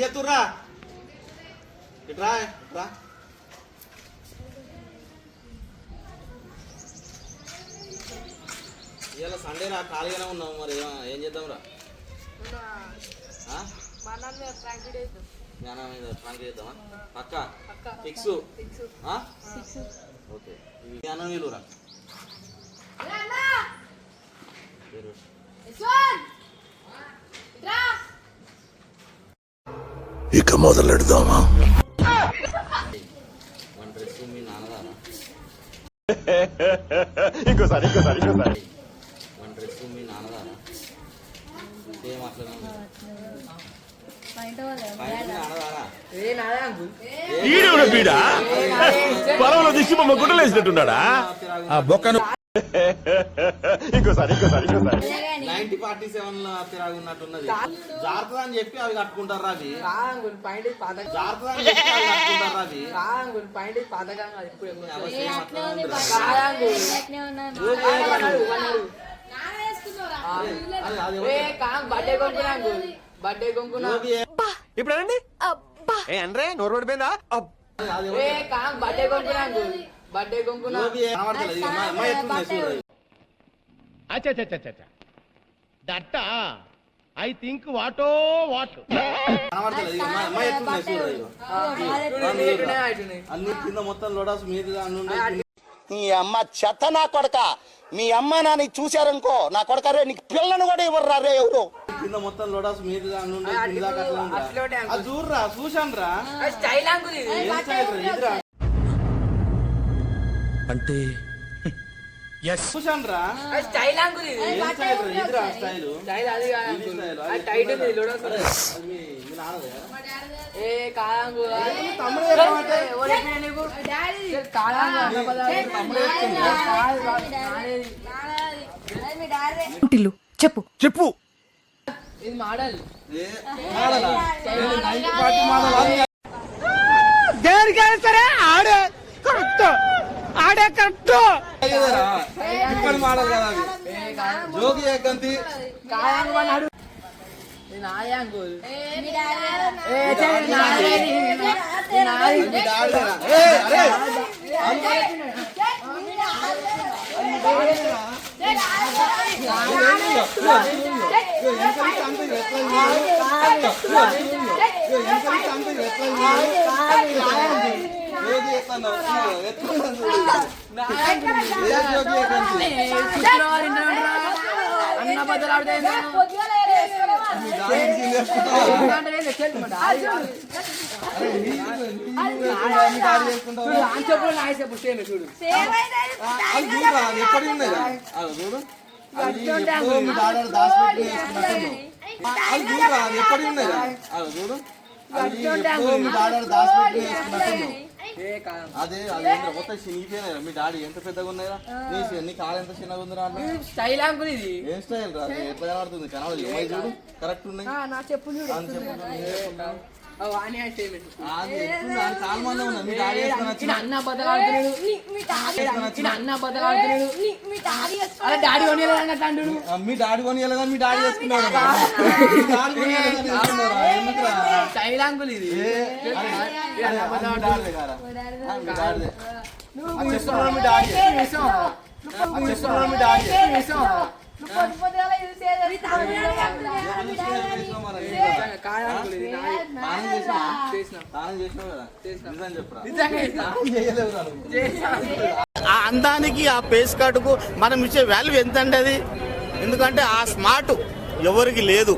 చెప్తుర్రా ఇట్రా రా ఇవాళ సండే రా ఖాళీగానే ఉన్నావు మరి ఏం- ఏం చేద్దాం. రా జ్ఞానం మీద ప్రాంక్ చేద్దామా? పక్క? Fix okay. జ్ఞానం వీలురా ఇక మొదలెడదామా? ఇంకోసారి ఇంకోసారి ఇంకోసారి. ఈడెవడ బీడా? పొలంలో దిష్టి బొమ్మ గుడ్డలేసినట్టున్నాడా? ఆ బొక్కను ఇంకోసారి ఇంకోసారి ఇంకోసారి. నైన్టీ ఫార్టీ సెవెన్లో తిరాగు ఉన్నట్టున్నది. జాగ్రత్త అని చెప్పి అవి కట్టుకుంటారు అవి జాగ్రత్త అని చెప్పి అవి కట్టుకుంటారు అవి బర్త్డే కొనుక్కున్నా ఇప్పుడు అనరే నోరు పడిపోయిందా? అబ్బ్. అది ఏ కాంగ్ బర్త్డే కొనుక్కున్నాంగు బర్త్డే కొనుక్కున్నా జోగి ఏ- కనబడతలేదు. ఇక మా అమ్మాయి ఎట్లుంది చూడు. దట్ట. I think వాటో what. అన్ని కింద మొత్తం లోడాస్ మీదుగా నీ అమ్మ చెత్త నా కొడక. మీ అమ్మ నాన్న చూశారనుకో నా కొడక రే నీకు పిల్లను కూడా ఇవ్వరు రే ఎవరు? కింద మొత్తం లోడాస్ మీదుగా చూడరా చూశాను రా అది స్టైల్ అంకుల్ ఇది. ఏం స్టైల్ రా? ఇదిరా. అంటే చూశాను రా అది స్టైల్ అంకుల్ ఇది. ఏం స్టైల్ రా? ఇదిరా స్టైల్. స్టైల్ అది కాదు. ఇది అంకుల్ స్టైల్. అది టైట్ ఉంది లోడస్ అరే, అది మీ మీ నాన్నదే. ఏ కాదంగు తమ్ముడు చెప్పమంటే ఎవరు చెప్పినా నీకు. కాదంగు అన్న పదాలు కాదు, నానేది. టిల్లు చెప్పు. చెప్పు. ఇది మోడల్. ఏ, మాడలా? నేను 90 పార్టీ మాడలా? అది అయ్యేదేరా? ఇప్పటి మాడల్ కదా అది. జోగి ఏకంతి కాదంగు అన్న బద్దలు ఆడితే ఏంది? మీ డాడీ కింద వేసుకుంటావా? అంటే ఏంది? చెల్లి మా డాడీ కాదు. అరే, నీ- నీ- మీ డాడీ చేసుకుంటావా? చూడు, ఆ చెప్పులు నా చెప్పులు సేమ్ చూడు ఎప్పటి ఉన్నదా? అది చూడు. ఎప్పటి ఉన్నదా? అది చూడు. అది ఎప్పుడో మీ డాడీ దాచిపెట్టి అదే అది మొత్తం చినిగిపోయినాయి మీ డాడీ ఎంత పెద్దగా ఉన్నాయిరా? నీ నీ కాలు ఎంత చిన్నగా ఉందిరా స్టైల్ అంకుల్ ఇది. ఏం స్టైల్ రా? ఎట్లా కనబడుతుంది? కనబడదు. ఏమై చూడు. కరెక్ట్ ఉన్నాయి. నా చెప్పులు చూడు. అని చెప్పు. డాడీ అన్న అన్న కొని మీ డాడీ కొని మీ డాడీ చేసుకున్నాడు మీ డాడీ కొని వెళ్ళగానే చేసుకున్నారా? ఎందుకురా? స్టైల్ అంకుల్ ఇది? ఆ, అందానికి ఆ పేస్ కార్డుకు మనం ఇచ్చే వాల్యూ ఎంత అండి అది ఎందుకంటే ఆ స్మార్ట్ ఎవరికి లేదు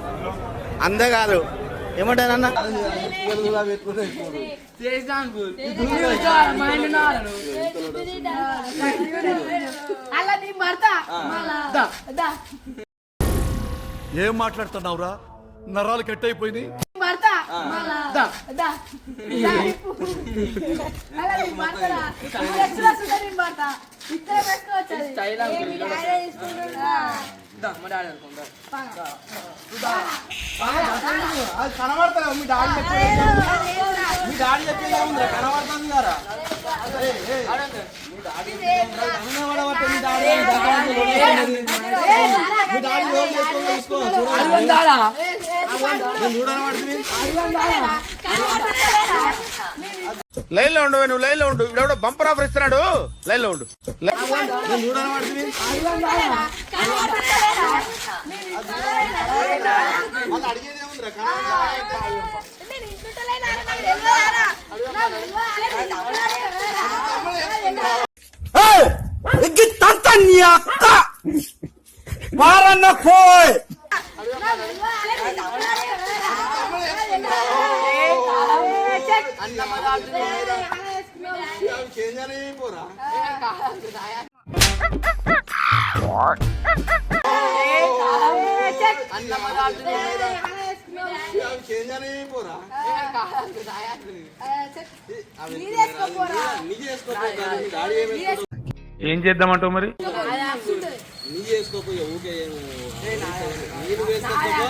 అంతేకాదు ఏమంటారన్నా పూలు కూడా పెట్టుకుంటే ఇప్పుడు. చేసినా అంకుల్ మా ఇంటి ఉన్నాడు అలా నీ భర్త దా ఏం మాట్లాడుతున్నావురా నరాలు కట్ అయిపోయింది అది. కనబడతా మీ డాడీ చెప్పేది మీ డాడీ చెప్పేది ఏముందిరా కనబడుతుంది కదా. ఏయ్, ఏయ్. మీ డాడీ మీ డాడీ. మీ డాడీ చూడని పడుతుంది లైన్లో ఉండు నువ్వు లైన్లో ఉండు ఇప్పుడు బంపర్ ఆఫర్ ఇస్తున్నాడు. లైన్లో ఉండు తంత చూడని పడుతుంది వాళ్ళు అడిగేది ఏం చేద్దామంటావు మరి? నీ చేసుకోపోయి ఊకే ఏమో. నీళ్ళు వేసుకోకపో.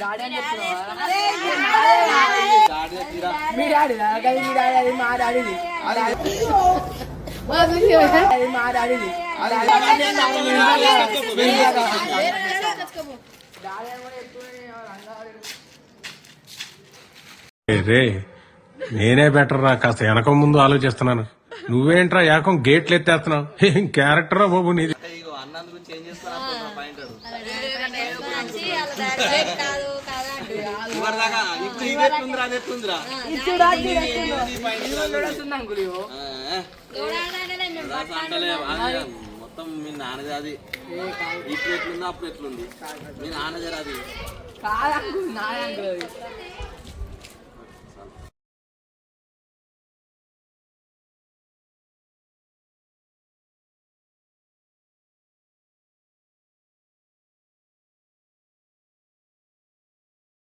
డాడీ డాడీ మీ డాడీ మీ డాడీ డాడీది రే నేనే బెటర్ రా కాస్త వెనక ముందు ఆలోచిస్తున్నాను. నువ్వేంట్రా ఏకం గేట్లు ఎత్తేస్తున్నావు? ఏం క్యారెక్టరా బాబు నీది? మొత్తం మీ నాన్నది ఇప్పుడు ఎట్లుంది అప్పుడు ఎట్లుంది. మీ నాన్నది అది. కాదు